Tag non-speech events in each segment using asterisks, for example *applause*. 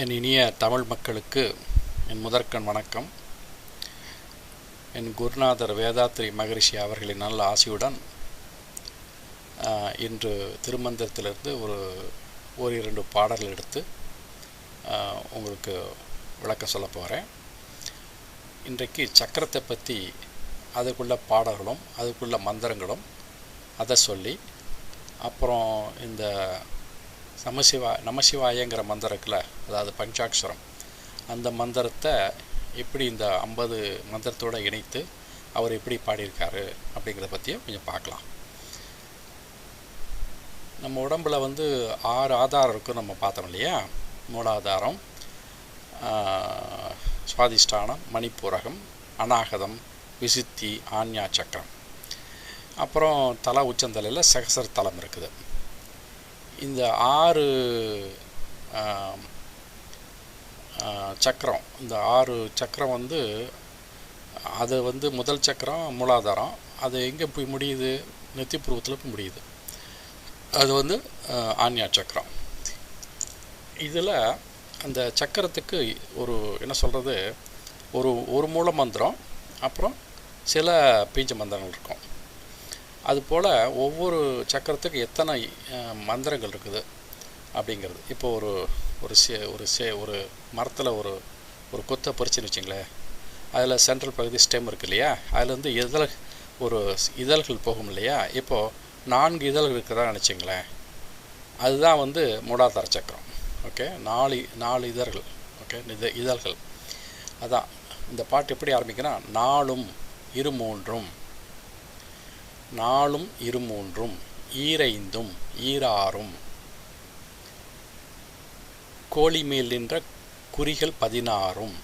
என் இனிய தமிழ் மக்களுக்கு என் முதற்கண் வணக்கம். என் குருநாதர் வேதாத்ரி மகரிஷி அவர்களின் நல்ல ஆசையுடன் இன்று திருமந்திரத்திலிருந்து ஒரு ஒரு இரண்டு பாடல்கள் எடுத்து உங்களுக்கு விளக்க சொல்ல போகிறேன் இன்றைக்கு சக்கரத்தை பற்றி அதுக்குள்ள பாடல்களும் அதுக்குள்ள மந்திரங்களும் அதை சொல்லி அப்புறம் இந்த சமசிவா நமசிவாயங்கிற மந்திரம் இருக்குல்ல அதாவது பஞ்சாட்சரம். அந்த மந்திரத்தை எப்படி இந்த ஐம்பது மந்திரத்தோடு இணைத்து அவர் எப்படி பாடியிருக்காரு அப்படிங்கிறத பற்றியும் கொஞ்சம் பார்க்கலாம். நம்ம உடம்புல வந்து ஆறு ஆதாரம் இருக்கும் நம்ம பார்த்தோம் இல்லையா? மூலாதாரம் சுவாதிஷ்டானம் மணிப்பூரகம் அநாகதம் விசுத்தி ஆன்யா சக்கரம் அப்புறம் தலை உச்சந்தலையில் சகசர தலம் இருக்குது. இந்த ஆறு சக்கரம் இந்த ஆறு சக்கரம் வந்து அது வந்து முதல் சக்கரம் மூலாதாரம். அது எங்கே போய் முடியுது? நெத்திப்புருவத்தில் போய் முடியுது. அது வந்து ஆன்யா சக்கரம். இதில் அந்த சக்கரத்துக்கு ஒரு என்ன சொல்கிறது ஒரு ஒரு மூல மந்திரம் அப்புறம் சில பீஜ மந்திரங்கள் இருக்கும். அதுபோல் ஒவ்வொரு சக்கரத்துக்கு எத்தனை மந்திரங்கள் இருக்குது அப்படிங்கிறது. இப்போ ஒரு ஒரு சே ஒரு சே ஒரு மரத்தில் ஒரு ஒரு கொத்தை பறிச்சுன்னு வச்சிங்களேன். அதில் சென்ட்ரல் பகுதி ஸ்டெம் இருக்கு இல்லையா? அதுலேருந்து இதழ் ஒரு இதழ்கள் போகும் இல்லையா? இப்போது நான்கு இதழ்கள் இருக்கிறதா நினச்சிங்களேன். அதுதான் வந்து மூடாதார சக்கரம். ஓகே? நாலு நாலு இதழ்கள். ஓகே? இது இதழ்கள். அதான். இந்த பாட்டு எப்படி ஆரம்பிக்கிறான் நாலும் இரு மூன்றும் நாளும் இருமூன்றும் ஈரைந்தும் ஈராறும். கோழி மேல் நின்ற குறிகள் பதினாறும்.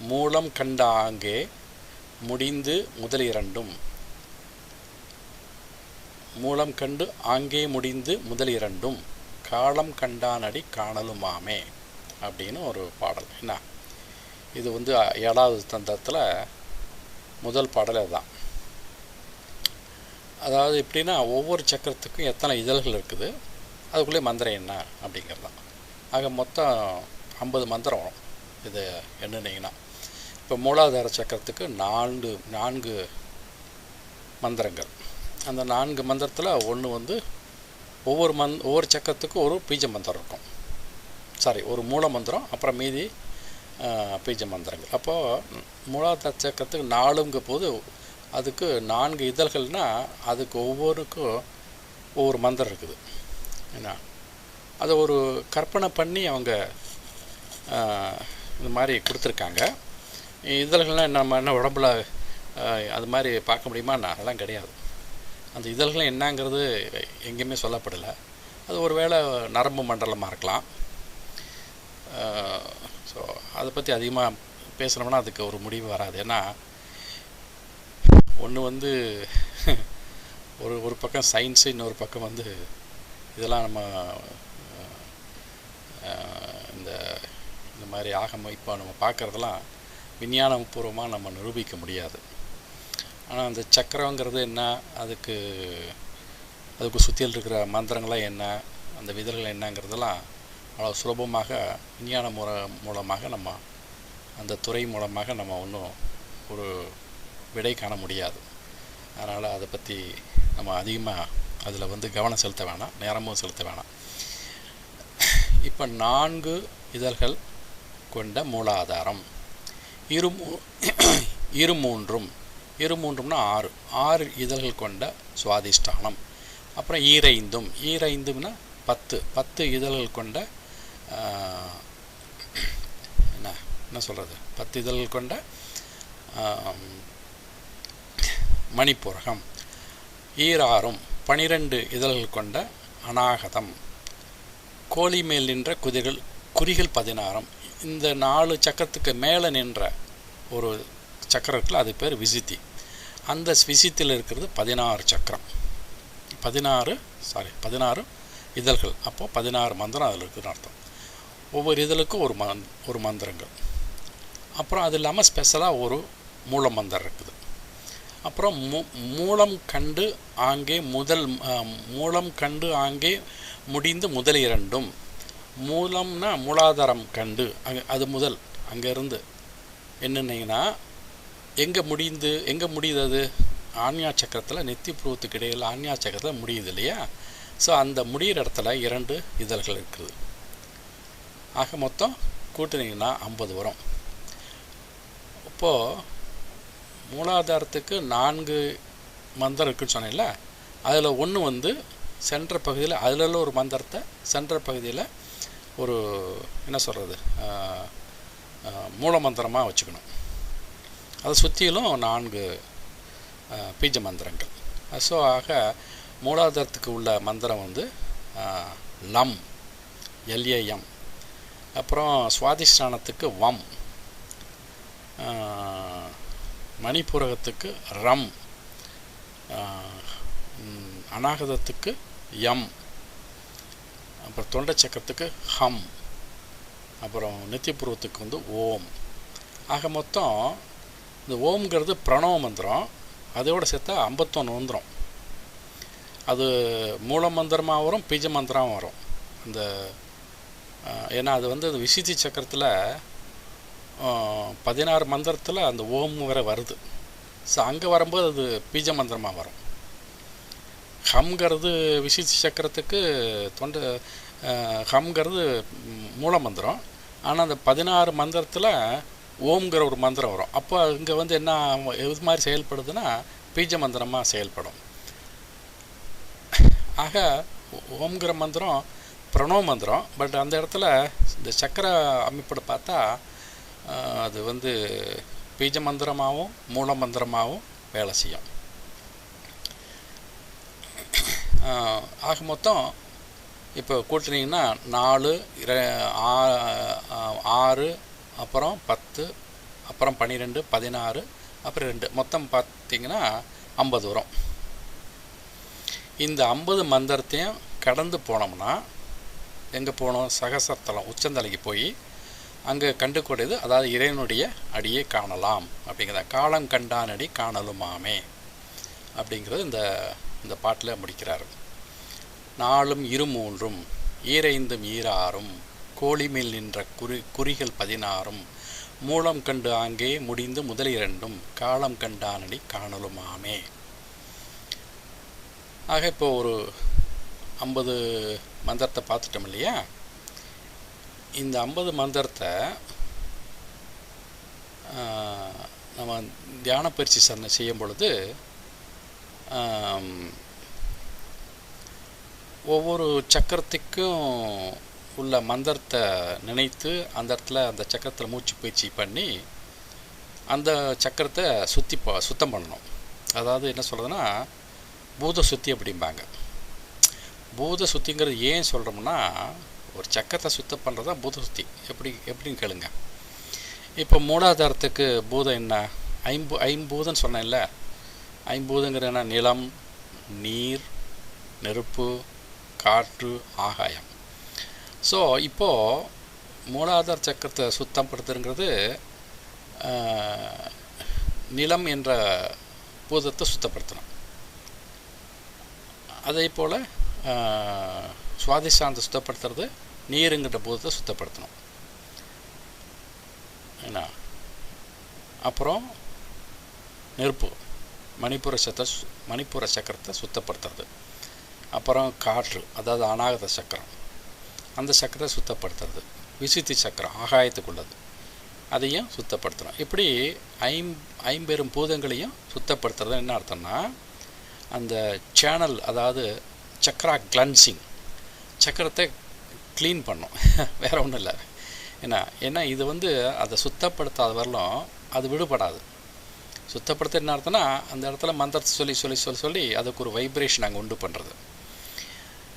மூலம் கண்டாங்கே முடிந்து முதலிரண்டும் மூலம் கண்டு ஆங்கே முடிந்து முதலிரண்டும் காலம் கண்டானடி காணலுமாமே அப்படின்னு ஒரு பாடல். என்ன? இது வந்து ஏழாவது தந்தத்தில் முதல் பாடல் அதுதான். அதாவது எப்படின்னா ஒவ்வொரு சக்கரத்துக்கும் எத்தனை இதழ்கள் இருக்குது அதுக்குள்ளே மந்திரம் என்ன அப்படிங்கிறது தான் ஆக மொத்தம் ஐம்பது மந்திரம் வரும். இது என்னென்னீங்கன்னா இப்போ மூலாதார சக்கரத்துக்கு நான்கு நான்கு மந்திரங்கள். அந்த நான்கு மந்திரத்தில் ஒன்று வந்து ஒவ்வொரு மந் ஒவ்வொரு சக்கரத்துக்கும் ஒரு பீஜ மந்திரம் இருக்கும். சாரி ஒரு மூல மந்திரம் அப்புறம் மீதி பீஜ மந்திரங்கள். அப்போது மூலாதார சக்கரத்துக்கு நாலுங்க போது அதுக்கு நான்கு இதழ்கள்னால் அதுக்கு ஒவ்வொருக்கும் ஒவ்வொரு மந்திரம் இருக்குது. என்ன அதை ஒரு கற்பனை பண்ணி அவங்க இந்த மாதிரி கொடுத்துருக்காங்க. இதழ்கள்லாம் நம்ம என்ன உடம்புல அது மாதிரி பார்க்க முடியுமா? அதெல்லாம் கிடையாது. அந்த இதழ்கள் என்னங்கிறது எங்கேயுமே சொல்லப்படலை. அது ஒரு வேளை நரம்பு மண்டலமாக இருக்கலாம். ஸோ அதை பற்றி அதிகமாக பேசுனோம்னா அதுக்கு ஒரு முடிவு வராது. ஏன்னா ஒன்று வந்து ஒரு ஒரு பக்கம் சயின்ஸு இன்னொரு பக்கம் வந்து இதெல்லாம் நம்ம இந்த இந்த மாதிரி ஆகம இப்போ நம்ம பார்க்குறதெல்லாம் விஞ்ஞானபூர்வமாக நம்ம நிரூபிக்க முடியாது. ஆனால் அந்த சக்கரங்கிறது என்ன? அதுக்கு அதுக்கு சுற்றியில் இருக்கிற மந்திரங்கள்லாம் என்ன? அந்த விதர்கள் என்னங்கிறதெல்லாம் அவ்வளோ சுலபமாக விஞ்ஞான முறை மூலமாக நம்ம அந்த துறை மூலமாக நம்ம ஒன்றும் ஒரு விடை காண முடியாது. அதனால் அதை பற்றி நம்ம அதிகமாக அதில் வந்து கவனம் செலுத்த வேணாம் நேரமும் செலுத்த வேணாம். இப்போ நான்கு இதழ்கள் கொண்ட மூலாதாரம். இரு மூ- இரு மூன்றும் இரு மூன்றும்னா ஆறு. ஆறு இதழ்கள் கொண்ட சுவாதிஷ்டானம். அப்புறம் ஈரைந்தும் ஈரைந்தும்னா பத்து. பத்து இதழ்கள் கொண்ட என்ன என்ன சொல்கிறது பத்து இதழ்கள் கொண்ட மணிப்புரகம். ஈராறும் பனிரெண்டு இதழ்கள் கொண்ட அநாகதம். கோழி மேல் நின்ற குதிர்கள் குறிகள் பதினாறும். இந்த நாலு சக்கரத்துக்கு மேலே நின்ற ஒரு சக்கரம் இருக்குல்ல அது பேர் விசித்தி. அந்த விசித்தில் இருக்கிறது பதினாறு சக்கரம். பதினாறு சாரி பதினாறு இதழ்கள். அப்போது பதினாறு மந்திரம் அதில் இருக்குதுன்னு அர்த்தம். ஒவ்வொரு இதழுக்கும் ஒரு மந் ஒரு மந்திரங்கள். அப்புறம் அது இல்லாமல் ஸ்பெஷலாக ஒரு மூல மந்திரம் இருக்குது. அப்புறம் மூ மூலம் கண்டு ஆங்கே முதல் மூலம் கண்டு ஆங்கே முடிந்து முதல் இரண்டும். மூலம்னா மூலாதாரம் கண்டு அங்கே அது முதல் அங்கேருந்து. என்னென்னீங்கன்னா எங்கே முடிந்து எங்கே முடியுது அது ஆன்யா சக்கரத்தில் நெத்தி புருவத்துக்கு இடையில் ஆன்யா சக்கரத்தில் முடியுது இல்லையா? ஸோ அந்த முடிகிற இடத்துல இரண்டு இதழ்கள் இருக்குது. ஆக மொத்தம் கூட்டினீங்கன்னா ஐம்பது வரும். இப்போது மூலாதாரத்துக்கு நான்கு மந்திரம் இருக்குன்னு சொன்னேன்ல அதில் ஒன்று வந்து சென்ற பகுதியில் அதில் ஒரு மந்திரத்தை சென்ற பகுதியில் ஒரு என்ன சொல்கிறது மூல மந்திரமாக வச்சுக்கணும். அதை சுற்றிலும் நான்கு பீஜ மந்திரங்கள். ஸோ ஆக மூலாதாரத்துக்கு உள்ள மந்திரம் வந்து லம் எல்ஏஎம். அப்புறம் சுவாதிஷ்டானத்துக்கு வம். மணிப்பூரகத்துக்கு ரம் அநாகதத்துக்கு எம் அப்புறம் தொண்டை சக்கரத்துக்கு ஹம் அப்புறம் நித்தியபூர்வத்துக்கு வந்து ஓம். ஆக மொத்தம் இந்த ஓம்ங்கிறது பிரணவ மந்திரம். அதோடு சேர்த்தா ஐம்பத்தொன்று மந்திரம். அது மூல மந்திரமாக வரும் பீஜ மந்திரமாக வரும். அந்த ஏன்னா அது வந்து அது விசித்தி சக்கரத்தில் பதினாறு மந்திரத்தில் அந்த ஓம் வரை வருது. ஸோ அங்கே வரும்போது அது பீஜ மந்திரமாக வரும். ஹம்ங்கிறது விசித்தி சக்கரத்துக்கு தொண்டை ஹம்ங்கிறது மூல மந்திரம். ஆனால் அந்த பதினாறு மந்திரத்தில் ஓம்ங்கிற ஒரு மந்திரம் வரும். அப்போ இங்கே வந்து என்ன எது மாதிரி செயல்படுதுன்னா பீஜ மந்திரமாக செயல்படும். ஆக ஓம்ங்கிற மந்திரம் பிரணவ மந்திரம். பட் அந்த இடத்துல இந்த சக்கர அமைப்போட பார்த்தா அது வந்து பீஜ மந்திரமாகவும் மூல மந்திரமாகவும் வேலை செய்யும். ஆக மொத்தம் இப்போ கூட்டினீங்கன்னா நாலு இர- ஆறு அப்புறம் பத்து அப்புறம் பன்னிரெண்டு பதினாறு அப்புறம் ரெண்டு. மொத்தம் பார்த்தீங்கன்னா ஐம்பது வரும். இந்த ஐம்பது மந்திரத்தையும் கடந்து போனோம்னா எங்கே போகணும்? சகசத்தலம் உச்சந்தலைக்கு போய் அங்கே கண்டுக்கூடியது அதாவது இறைவனுடைய அடியை காணலாம். அப்படிங்கிறத காலம் கண்டானடி காணலுமாமே. அப்படிங்கிறது இந்த இந்த பாட்டில் முடிக்கிறார். நாளும் இருமூன்றும் ஈரைந்தும் ஈராறும் கோழிமேல் நின்ற குறி குறிகள் பதினாறும் மூலம் கண்டு ஆங்கே முடிந்து முதல் இரண்டும் காலம் கண்டானடி காணலுமாமே. ஆக இப்போ ஒரு ஐம்பது மந்திரத்தை பார்த்துட்டோம் இல்லையா? இந்த ஐம்பது மந்திரத்தை நம்ம தியான பயிற்சி சரணை செய்யும் பொழுது ஒவ்வொரு சக்கரத்துக்கும் உள்ள மந்திரத்தை நினைத்து அந்த இடத்துல அந்த சக்கரத்தில் மூச்சு பயிற்சி பண்ணி அந்த சக்கரத்தை சுற்றி ப சுத்தம் பண்ணணும். அதாவது என்ன சொல்கிறதுன்னா பூத சுத்தி அப்படிம்பாங்க. பூத சுத்திங்கிறது ஏன் சொல்கிறோம்னா ஒரு சக்கரத்தை சுத்தம் பண்ணுறது தான் பூத சுத்தி. எப்படி எப்படின்னு கேளுங்க. இப்போ மூலாதாரத்துக்கு பூதம் என்ன? ஐம்பூ ஐம்பூதம் சொன்னேன்ல. ஐம்பூதங்கிற என்ன? நிலம் நீர் நெருப்பு காற்று ஆகாயம். ஸோ இப்போது மூலாதார சக்கரத்தை சுத்தப்படுத்துங்கிறது ஆஹ், நிலம் என்ற பூதத்தை சுத்தப்படுத்தணும். அதே போல் சுவாதிஷ்டானத்தை சுத்தப்படுத்துறது நீருங்கிற பூதத்தை சுத்தப்படுத்தணும். என்ன அப்புறம் நெருப்பு மணிப்புர சத்தை மணிப்புர சக்கரத்தை சுத்தப்படுத்துறது. அப்புறம் காற்று அதாவது அநாகத சக்கரம். அந்த சக்கரத்தை சுத்தப்படுத்துறது. விசுத்தி சக்கரம் ஆகாயத்துக்குள்ளது. அதையும் சுத்தப்படுத்தணும். இப்படி ஐம் ஐம்பெரும் பூதங்களையும் சுத்தப்படுத்துறது என்ன அர்த்தம்னா அந்த சேனல் அதாவது சக்கரா கிளன்சிங் சக்கரத்தை க்ளீன் பண்ணும். *laughs* வேற ஒன்றும் இல்லை. ஏன்னா ஏன்னா இது வந்து அதை சுத்தப்படுத்தாத வரலும் அது விடுபடாது. சுத்தப்படுத்த என்ன அர்த்தம்னா அந்த இடத்துல மந்திரத்தை சொல்லி சொல்லி சொல்லி சொல்லி அதுக்கு ஒரு வைப்ரேஷன் அங்கே உண்டு பண்ணுறது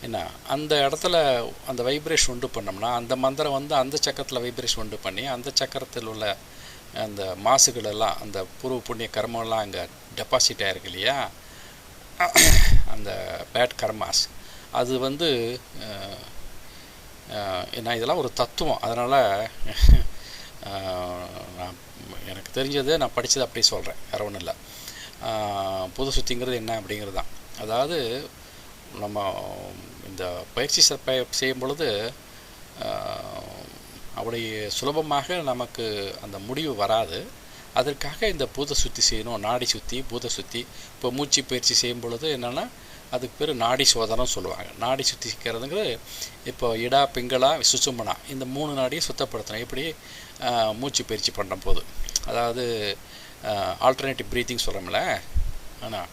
என்ன அந்த இடத்துல அந்த வைப்ரேஷன் உண்டு பண்ணோம்னா அந்த மந்திரம் வந்து அந்த சக்கரத்தில் வைப்ரேஷன் உண்டு பண்ணி அந்த சக்கரத்தில் உள்ள அந்த மாசுகளெல்லாம் அந்த பூர்வ புண்ணிய கர்மெல்லாம் அங்கே டெபாசிட் ஆகிருக்கு இல்லையா? அந்த பேட் கர்மாஸ் அது வந்து ஏன்னா இதெல்லாம் ஒரு தத்துவம். அதனால் *laughs* நான் எனக்கு தெரிஞ்சது நான் படித்தது அப்படியே சொல்கிறேன் வேறு ஒன்றும் இல்லை. புது சுத்திங்கிறது என்ன அப்படிங்கிறது தான். அதாவது நம்ம இந்த பயிற்சி ச- செய்யும் பொழுது அப்படி சுலபமாக நமக்கு அந்த முடிவு வராது. அதற்காக இந்த பூத சுத்தி செய்யணும். நாடி சுற்றி பூத சுத்தி. இப்போ மூச்சு பயிற்சி செய்யும் பொழுது என்னென்னா அதுக்கு பேர் நாடி சோதனம் சொல்லுவாங்க. நாடி சுத்திக்கிறதுங்கிறது இப்போ இடா பிங்களா சுசுமனா இந்த மூணு நாடியை சுத்தப்படுத்தணும். எப்படி? மூச்சு பயிற்சி பண்ணுற போது அதாவது ஆல்டர்னேட்டிவ் ப்ரீத்திங் சொல்கிறோம்ல ஆனால்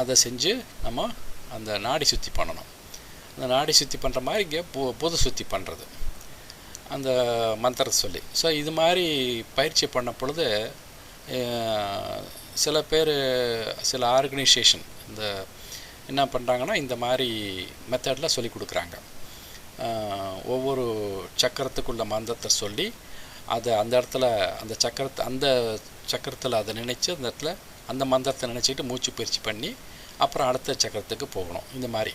அதை செஞ்சு நம்ம அந்த நாடி சுத்தி பண்ணணும். அந்த நாடி சுத்தி பண்ணுற மாதிரி இங்கே பூ புது சுத்தி பண்ணுறது அந்த மந்திரத்தை சொல்லி. ஸோ இது மாதிரி பயிற்சி பண்ண பொழுது சில பேர் சில ஆர்கனைசேஷன் இந்த என்ன பண்ணுறாங்கன்னா இந்த மாதிரி மெத்தடில் சொல்லி கொடுக்குறாங்க. ஒவ்வொரு சக்கரத்துக்குள்ள மந்திரத்தை சொல்லி அதை அந்த இடத்துல அந்த சக்கரத்தை அந்த சக்கரத்தில் அதை நினச்சி அந்த இடத்துல அந்த மந்திரத்தை நினச்சிக்கிட்டு மூச்சு பயிற்சி பண்ணி அப்புறம் அடுத்த சக்கரத்துக்கு போகணும். இந்த மாதிரி.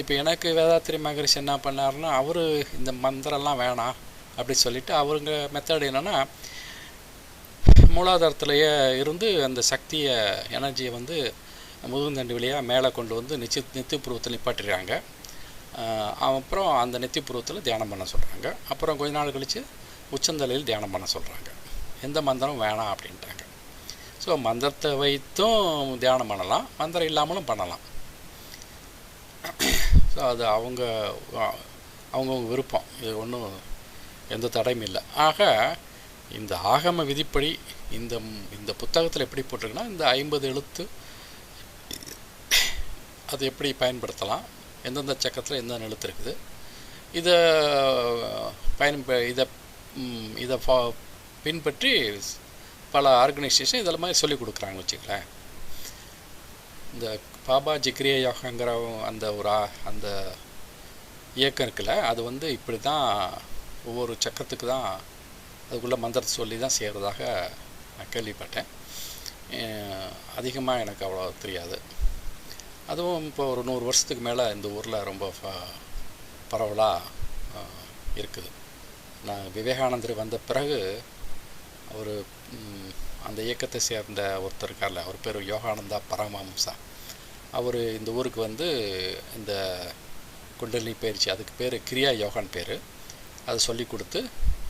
இப்போ எனக்கு வேதாத்திரி மகரிஷி என்ன பண்ணாருன்னா அவர் இந்த மந்திரம்லாம் வேணாம் அப்படி சொல்லிட்டு அவருங்க மெத்தட் என்னென்னா மூலாதாரத்திலேயே இருந்து அந்த சக்தியை எனர்ஜியை வந்து முதுகுந்தண்டு வழியாக மேலே கொண்டு வந்து நிச்சி நெத்திப்புருவத்தில் நிப்பாட்டிடுறாங்க அப்புறம் அந்த நெத்திப்புருவத்தில் தியானம் பண்ண சொல்கிறாங்க அப்புறம் கொஞ்ச நாள் கழித்து உச்சந்தலையில் தியானம் பண்ண சொல்கிறாங்க எந்த மந்திரம் வேணாம் அப்படின்ட்டாங்க. ஸோ மந்திரத்தை வைத்தும் தியானம் பண்ணலாம். மந்திரம் இல்லாமலும் பண்ணலாம். ஸோ அது அவங்க அவங்கவுங்க விருப்பம். இது ஒன்றும் எந்த தடையும் இல்லை. ஆக இந்த ஆகம விதிப்படி இந்த இந்த புத்தகத்தில் எப்படி போட்டிருக்குன்னா இந்த ஐம்பது எழுத்து அது எப்படி பயன்படுத்தலாம்? எந்தெந்த சக்கரத்தில் எந்தெந்த எழுத்து இருக்குது? இதை பயன் இதை இதை ஃபா பின்பற்றி பல ஆர்கனைசேஷன் இதில் மாதிரி சொல்லிக் கொடுக்குறாங்க வச்சுக்கலேன் இந்த பாபா ஜிக்ரிய யோகாங்கிற அந்த ஒரு அந்த இயக்கம் இருக்குல்ல அது வந்து இப்படி தான் ஒவ்வொரு சக்கரத்துக்கு தான் அதுக்குள்ளே மந்திரத்தை சொல்லி தான் செய்கிறதாக நான் கேள்விப்பட்டேன். அதிகமாக எனக்கு அவ்வளோ தெரியாது. அதுவும் இப்போ ஒரு நூறு வருஷத்துக்கு மேலே இந்த ஊரில் ரொம்ப பரவலாக இருக்குது. நான் விவேகானந்தர் வந்த பிறகு அவர் அந்த இயக்கத்தை சேர்ந்த ஒருத்தர் இருக்கார்ல அவர் பேர் யோகானந்தா பரமஹம்சா. அவர் இந்த ஊருக்கு வந்து இந்த குண்டலினி பயிற்சி அதுக்கு பேர் கிரியா யோகான் பேர். அதை சொல்லி கொடுத்து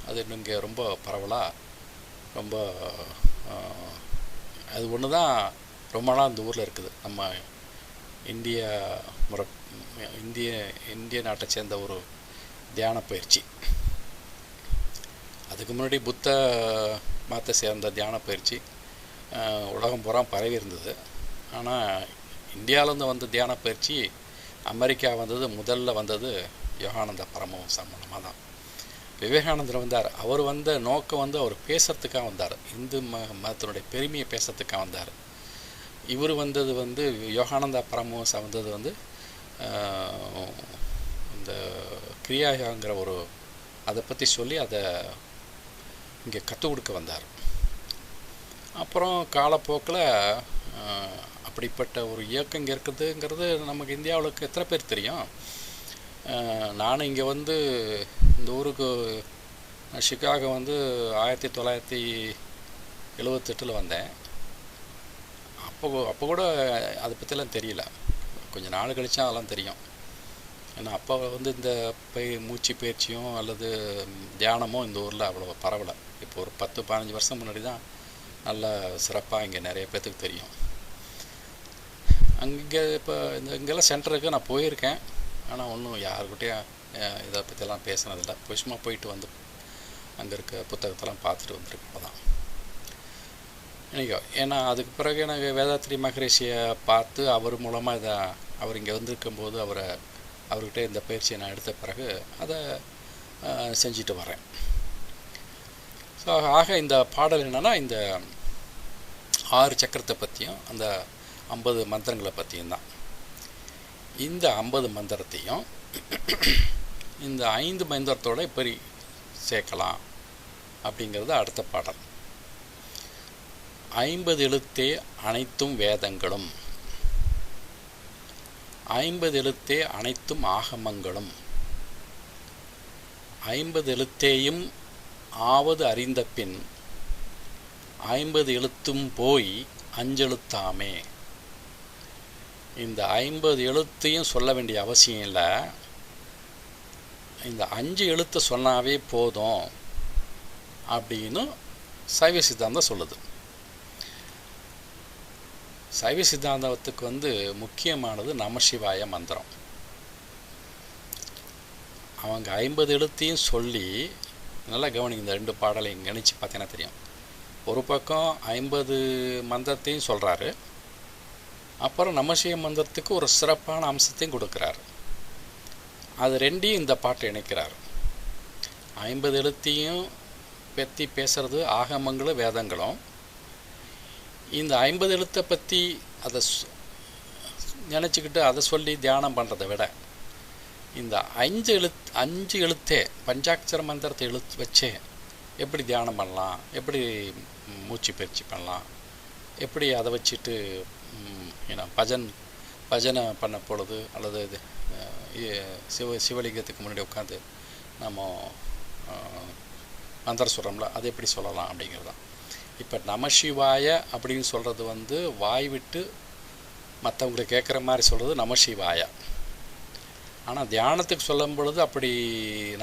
அது இங்கே ரொம்ப பரவலாக ரொம்ப அது ஒன்று தான் ரொம்ப நாள் இந்த ஊரில் இருக்குது. நம்ம இந்திய முறை இந்திய இந்திய நாட்டை சேர்ந்த ஒரு தியான பயிற்சி. அதுக்கு முன்னாடி புத்த மதத்தை சேர்ந்த தியான பயிற்சி உலகம் பூரா பரவி இருந்தது. ஆனால் இந்தியாவிலேருந்து வந்த தியான பயிற்சி அமெரிக்கா வந்தது முதல்ல வந்தது யோகானந்த பரமஹம்சம் மூலமாக தான். விவேகானந்தர் வந்தார். அவர் வந்த நோக்கம் வந்து அவர் பேசுறதுக்காக வந்தார். இந்து ம மதத்தினுடைய பெருமையை பேசுறதுக்காக வந்தார். இவர் வந்தது வந்து யோகானந்தா பரமஹம்சா வந்தது வந்து இந்த கிரியாயாங்கிற ஒரு அதை பற்றி சொல்லி அதை இங்கே கற்றுக் கொடுக்க வந்தார். அப்புறம் காலப்போக்கில் அப்படிப்பட்ட ஒரு இயக்கம் இங்கே இருக்குதுங்கிறது நமக்கு இந்தியாவுக்கு எத்தனை பேர் தெரியும்? நானும் இங்கே வந்து இந்த ஊருக்கு ஷிகாகோ வந்து ஆயிரத்தி தொள்ளாயிரத்தி எழுவத்தெட்டில் வந்தேன். அப்போ அப்போ கூட அதை பற்றிலாம் தெரியல. கொஞ்சம் நாள் கழிச்சா அதெல்லாம் தெரியும். ஏன்னா அப்போ வந்து இந்த பய மூச்சு பயிற்சியும் அல்லது தியானமும் இந்த ஊரில் அவ்வளோ பரவலை. இப்போ ஒரு பத்து பதினஞ்சு வருஷம் முன்னாடி தான் நல்லா சிறப்பாக இங்கே நிறைய பேர்த்துக்கு தெரியும். அங்கே இப்போ இந்த இங்கெல்லாம் சென்டருக்கு நான் போயிருக்கேன். ஆனால் ஒன்றும் யாருக்கிட்டையும் இதை பற்றிலாம் பேசினதில்லை. போய் சும்மா போயிட்டு வந்து அங்கே இருக்க புத்தகத்தெல்லாம் பார்த்துட்டு வந்திருக்கோம் அப்போ தான் எனக்கு ஏன்னா அதுக்கு பிறகு எனக்கு வேதாத்திரி மகரிஷியை பார்த்து அவர் மூலமாக இதை அவர் இங்கே வந்திருக்கும்போது அவரை அவர்கிட்ட இந்த பயிற்சியை நான் எடுத்த பிறகு அதை செஞ்சுட்டு வரேன். ஸோ ஆக இந்த பாடல் என்னென்னா இந்த ஆறு சக்கரத்தை பற்றியும் அந்த ஐம்பது மந்திரங்களை பற்றியும் தான். இந்த ஐம்பது மந்திரத்தையும் இந்த ஐந்து மந்திரத்தோட எப்படி சேர்க்கலாம் அப்படிங்கிறது அடுத்த பாடல். ஐம்பது எழுத்தே அனைத்தும் வேதங்களும். ஐம்பது எழுத்தே அனைத்தும் ஆகமங்களும். ஐம்பது எழுத்தேயும் ஆவது அறிந்த பின் ஐம்பது எழுத்தும் போய் அஞ்செழுத்தாமே. இந்த ஐம்பது எழுத்தையும் சொல்ல வேண்டிய அவசியம் இல்லை. இந்த அஞ்சு எழுத்து சொன்னாவே போதும் அப்படின்னு சைவ சித்தாந்தம் சொல்லுது. சைவ சித்தாந்தத்துக்கு வந்து முக்கியமானது நமசிவாய மந்திரம். அவங்க ஐம்பது எழுத்தையும் சொல்லி நல்லா கவனிங்க இந்த ரெண்டு பாடலையும் கணிச்சு பார்த்தீங்கன்னா தெரியும்? ஒரு பக்கம் ஐம்பது மந்திரத்தையும் சொல்கிறாரு அப்புறம் நமசிவ மந்திரத்துக்கு ஒரு சிறப்பான அம்சத்தையும் கொடுக்குறாரு. அது ரெண்டையும் இந்த பாட்டை இணைக்கிறார். ஐம்பது எழுத்தையும் பற்றி பேசுறது ஆகமங்களும் வேதங்களும் இந்த ஐம்பது எழுத்தை பற்றி அதை நினச்சிக்கிட்டு அதை சொல்லி தியானம் பண்ணுறதை விட இந்த அஞ்சு எழுத் அஞ்சு எழுத்தே பஞ்சாட்சர மந்திரத்தை எழுத்து வச்சே எப்படி தியானம் பண்ணலாம் எப்படி மூச்சு பயிற்சி பண்ணலாம் எப்படி அதை வச்சுட்டு ஏன்னா என்ன பஜன் பஜனை பண்ண பொழுது அல்லது இது சிவ சிவலிங்கத்துக்கு முன்னாடி உட்காந்து நம்ம மந்திர மந்திரம் சொல்கிறோம்ல அதை எப்படி சொல்லலாம் அப்படிங்கிறது தான் இப்போ நமசிவாய அப்படின்னு சொல்கிறது வந்து வாய் விட்டு மற்றவங்களுக்கு கேட்குற மாதிரி சொல்கிறது நமசிவாய. ஆனால் தியானத்துக்கு சொல்லும் பொழுது அப்படி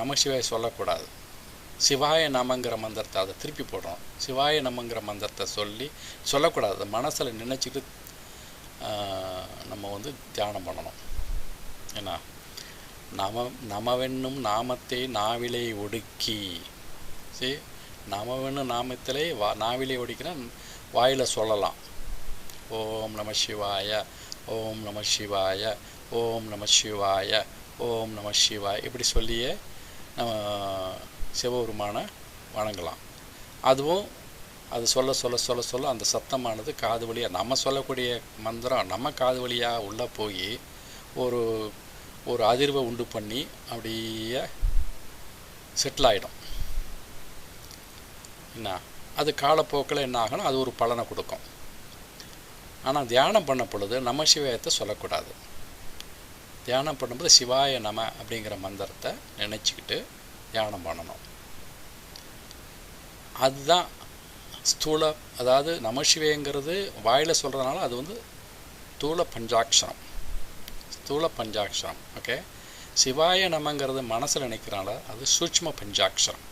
நமசிவாய சொல்லக்கூடாது. சிவாய நமங்கிற மந்திரத்தை அதை திருப்பி போடுறோம். சிவாய நமங்கிற மந்திரத்தை சொல்லி சொல்லக்கூடாது. அதை மனசில் நினச்சிட்டு நம்ம வந்து தியானம் பண்ணணும். ஏன்னா நம நமவென்னும் நாமத்தை நாவிலை ஒடுக்கி சரி நமவென்னும் நாமத்திலே வா நாவிலே ஒடிக்கிற வாயில் சொல்லலாம். ஓம் நம சிவாய ஓம் நம சிவாய ஓம் நம சிவாய ஓம் நம சிவாய. இப்படி சொல்லியே நம்ம சிவபெருமானை வணங்கலாம். அதுவும் அது சொல்ல சொல்ல சொல்ல சொல்ல அந்த சத்தமானது காது வழியாக நம்ம சொல்லக்கூடிய மந்திரம் நம்ம காது வழியாக உள்ளே போய் ஒரு ஒரு அதிர்வை உண்டு பண்ணி அப்படியே செட்டில் ஆகிடும் என்ன? அது காலப்போக்கில் என்ன ஆகணும்? அது ஒரு பலனை கொடுக்கும். ஆனால் தியானம் பண்ண பொழுது நம சிவாயத்தை சொல்லக்கூடாது. தியானம் பண்ணும்போது சிவாய நம அப்படிங்கிற மந்திரத்தை நினச்சிக்கிட்டு தியானம் பண்ணணும். அதுதான் ஸ்தூல அதாவது நமசிவேங்கிறது வாயில் சொல்கிறதுனால அது வந்து ஸ்தூல பஞ்சாட்சரம். ஸ்தூல பஞ்சாட்சரம் ஓகே சிவாய நமங்கிறது மனசில் நினைக்கிறனால அது சூட்ச்ம பஞ்சாட்சரம்.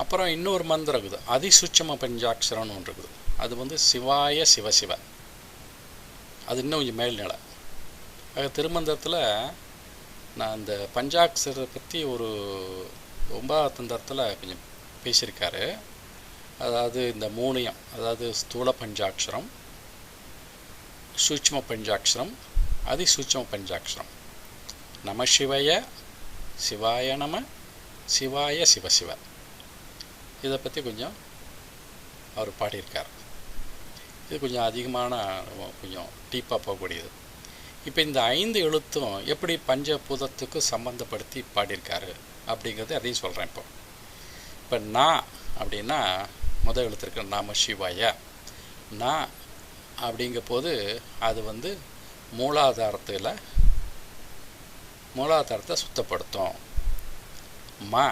அப்புறம் இன்னொரு மந்திரம் இருக்குது. அதிசூட்சம பஞ்சாட்சரம்னு ஒன்று இருக்குது. அது வந்து சிவாய சிவசிவ அது இன்னும் கொஞ்சம் மேல்நிலை ஆக திருமந்திரத்தில் நான் இந்த பஞ்சாட்சரத்தை பற்றி ஒரு ஒன்பதாம் தந்திரத்தில் கொஞ்சம் பேசியிருக்காரு. அதாவது இந்த மூணையும் அதாவது ஸ்தூல பஞ்சாட்சரம் சூட்சம பஞ்சாட்சரம் அதிசூட்சம பஞ்சாட்சரம். நம சிவய சிவாய நம சிவாய சிவசிவ இதை பற்றி கொஞ்சம் அவர் பாடியிருக்கார். இது கொஞ்சம் அதிகமான கொஞ்சம் டீப்பாக போகக்கூடியது. இப்போ இந்த ஐந்து எழுத்தும் எப்படி பஞ்சபூதத்துக்கு சம்மந்தப்படுத்தி பாடியிருக்காரு அப்படிங்கிறது அதையும் சொல்கிறேன் இப்போ. இப்போ நான் அப்படின்னா முதல் எழுத்து இருக்கிற நாம சிவாய. நான் அப்படிங்க போது அது வந்து மூலாதாரத்தில் மூலாதாரத்தை சுத்தப்படுத்தும். மா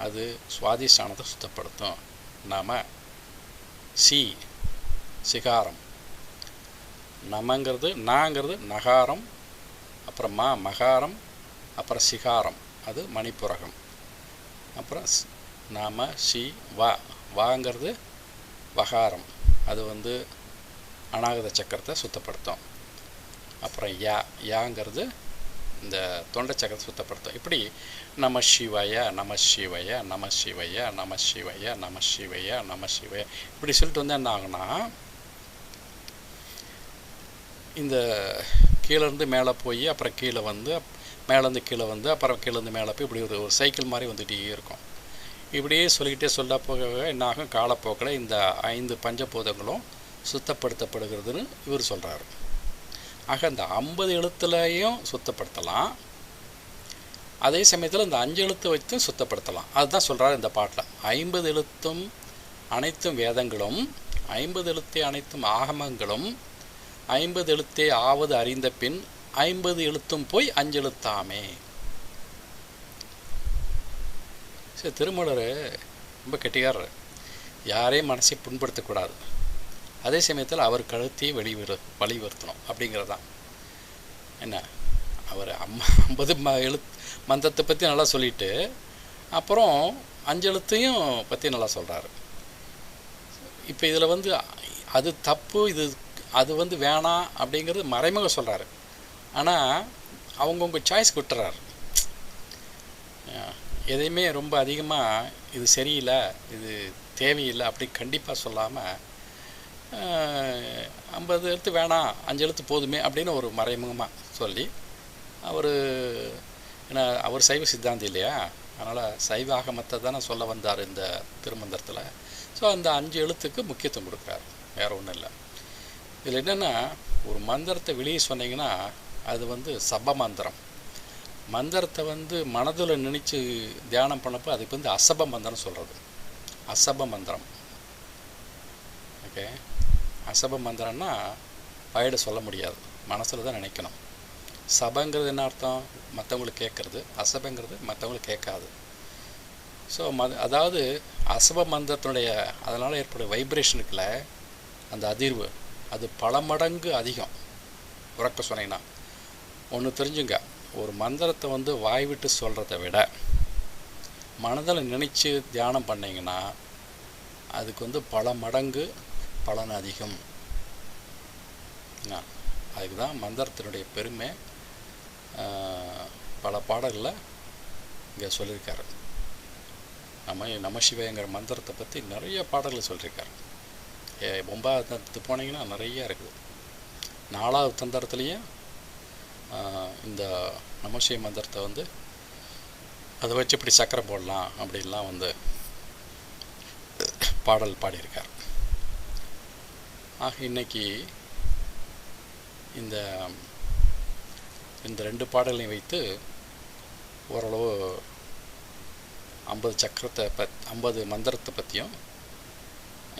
அது சுவாதிஷ்டானத்தை சுத்தப்படுத்தும். நாம சி சிகாரம். நமங்கிறது நாங்கிறது நகாரம் அப்புறம் மா மகாரம் அப்புறம் சிகாரம். அது மணிப்புரகம். அப்புறம் ஸ்- நாம சி வா. வாங்கிறது வகாரம். அது வந்து அநாகத சக்கரத்தை சுத்தப்படுத்தும். அப்புறம் யா யாங்கிறது இந்த தொண்டை சக்கரத்தை சுத்தப்படுத்தும். இப்படி நம சிவய நம சிவய நம சிவய நம சிவய நம சிவய நம சிவய. இப்படி சொல்லிட்டு வந்து என்ன ஆகுனா இந்த கீழேருந்து மேலே போய் அப்புறம் கீழே வந்து மேலேருந்து கீழே வந்து அப்புறம் கீழேருந்து மேலே போய் இப்படி ஒரு ஒரு சைக்கிள் மாதிரி வந்துகிட்டே இருக்கும். இப்படியே சொல்லிக்கிட்டே சொல்ல போக என்ன ஆகும்? காலப்போக்கில் இந்த ஐந்து பஞ்சபூதங்களும் சுத்தப்படுத்தப்படுகிறதுன்னு இவர் சொல்கிறாரு ஆக இந்த ஐம்பது எழுத்துலையும் சுத்தப்படுத்தலாம். அதே சமயத்தில் இந்த அஞ்சு எழுத்து வைத்தும் சுத்தப்படுத்தலாம். அதுதான் சொல்கிறார் இந்த பாட்டில். ஐம்பது எழுத்தும் அனைத்தும் வேதங்களும் ஐம்பது எழுத்தே அனைத்தும் ஆகமங்களும் ஐம்பது எழுத்தே ஆவது அறிந்த பின் ஐம்பது எழுத்தும் போய் அஞ்சு எழுத்தாமே. சரி திருமலர் ரொம்ப கெட்டிக்காரர். யாரையும் மனசை புண்படுத்தக்கூடாது. அதே சமயத்தில் அவர் கழுத்தையும் வெளிவரு வலியுறுத்தணும் அப்படிங்கிறது தான் என்ன? அவர் அம்மா ஐம்பது ம எழுத் மந்தத்தை பற்றி நல்லா சொல்லிட்டு அப்புறம் அஞ்செழுத்தையும் பற்றி நல்லா சொல்கிறாரு இப்போ இதில் வந்து அது தப்பு இது அது வந்து வேணாம் அப்படிங்கிறது மறைமுக சொல்கிறாரு ஆனால் அவங்கவுங்க சாய்ஸ் விட்டுறாரு. எதையுமே ரொம்ப அதிகமாக இது சரியில்லை இது தேவையில்லை அப்படி கண்டிப்பாக சொல்லாமல் ஐம்பது எழுத்து வேணாம் அஞ்சு எழுத்து போதுமே அப்படின்னு ஒரு மறைமுகமாக சொல்லி அவர் ஏன்னா அவர் சைவ சித்தாந்தி இல்லையா? அதனால் சைவ ஆகமத்தை தானே சொல்ல வந்தார் இந்த திருமந்திரத்தில். ஸோ அந்த அஞ்சு எழுத்துக்கு முக்கியத்துவம் கொடுக்குறாரு. வேறு ஒன்றும் இல்லை. இதில் என்னென்னா ஒரு மந்திரத்தை வெளியே சொன்னீங்கன்னா அது வந்து சப மந்திரம். மந்திரத்தை வந்து மனதில் நினச்சி தியானம் பண்ணப்போ அதுக்கு வந்து அசப மந்திரம் சொல்கிறது அசப மந்திரம். ஓகே அசப மந்திரம்னா வாயிட சொல்ல முடியாது. மனசில் தான் நினைக்கணும். சபங்கிறது என்ன அர்த்தம்? மற்றவங்களுக்கு கேட்குறது. அசபங்கிறது மற்றவங்களுக்கு கேட்காது. ஸோ ம அதாவது அசப மந்திரத்தினுடைய அதனால் ஏற்படும் வைப்ரேஷனுக்குள்ள அந்த அதிர்வு அது பல மடங்கு அதிகம். உறக்க சொன்னீங்கன்னா ஒன்று தெரிஞ்சுங்க. ஒரு மந்திரத்தை வந்து வாய் விட்டு சொல்கிறத விட மனதில் நினச்சி தியானம் பண்ணிங்கன்னா அதுக்கு வந்து பல மடங்கு பலன் அதிகம். அதுக்கு தான் மந்திரத்தினுடைய பெருமை பல பாடல்களில் இங்கே சொல்லியிருக்காரு நம்ம நம சிவங்கிற மந்திரத்தை பற்றி நிறைய பாடல்கள் சொல்லியிருக்காரு ஒன்பதாவது தந்தத்து போனீங்கன்னா நிறையா இருக்குது. நாலாவது தந்திரத்துலேயும் இந்த நமசிவ மந்திரத்தை வந்து அதை வச்சு இப்படி சக்கரை போடலாம் அப்படின்லாம் வந்து பாடல் பாடியிருக்கார். ஆக இன்னைக்கு இந்த இந்த ரெண்டு பாடல்களையும் வைத்து ஓரளவு ஐம்பது சக்கரத்தை பத் ஐம்பது மந்திரத்தை பற்றியும்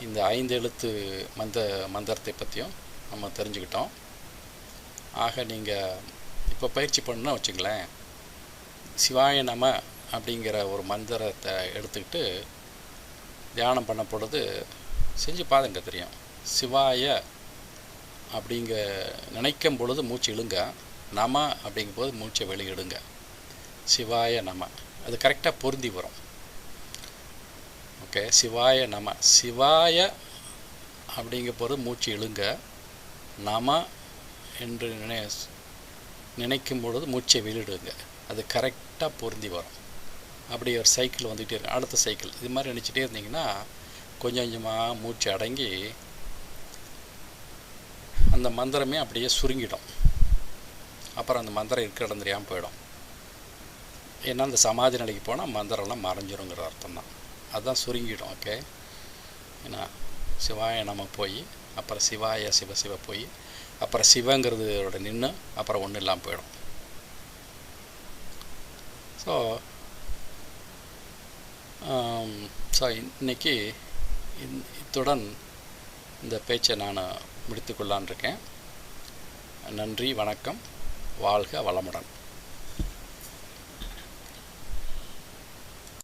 இந்த ஐந்து எழுத்து மந்த மந்திரத்தை பற்றியும் நம்ம தெரிஞ்சுக்கிட்டோம். ஆக நீங்கள் இப்போ பயிற்சி பண்ணுன்னா வச்சுங்களேன் சிவாய நம அப்படிங்கிற ஒரு மந்திரத்தை எடுத்துக்கிட்டு தியானம் பண்ண பொழுது செஞ்சு பாருங்க தெரியும். சிவாய அப்படிங்க நினைக்கும் பொழுது மூச்சு இழுங்க. நம அப்படிங்கும்போது மூச்சை வெளியிடுங்க. சிவாய நம. அது கரெக்டாக பொருந்தி வரும். ஓகே சிவாய நம. சிவாய அப்படிங்க போது மூச்சு இழுங்க. நம என்று நினை நினைக்கும் பொழுது மூச்சை வெளியிடுங்க. அது கரெக்டாக பொருந்தி வரும். அப்படி ஒரு சைக்கிள் வந்துகிட்டே இருக்கும். அடுத்த சைக்கிள் இது மாதிரி நினச்சிட்டே இருந்தீங்கன்னா கொஞ்சம் கொஞ்சமாக மூச்சு அடங்கி அந்த மந்திரமே அப்படியே சுருங்கிடும். அப்புறம் அந்த மந்திரம் இருக்க இடம் தெரியாமல் போயிடும். ஏன்னா அந்த சமாதி நிலைக்கு போனால் மந்திரம்லாம் மறைஞ்சிருங்கிற அர்த்தம் தான் அதுதான் சுருங்கிடும் ஓகே ஏன்னா சிவாய நம்ம போய் அப்புறம் சிவாய சிவ சிவ போய் அப்புறம் சிவங்கிறதோட நின்று அப்புறம் ஒன்றும் இல்லாமல் போயிடும். ஸோ ஸோ um, இன்னைக்கு இத்துடன் இந்த பேச்சை நான் முடித்துக்கொள்ளான் இருக்கேன் நன்றி வணக்கம். வாழ்க வளமுடன்.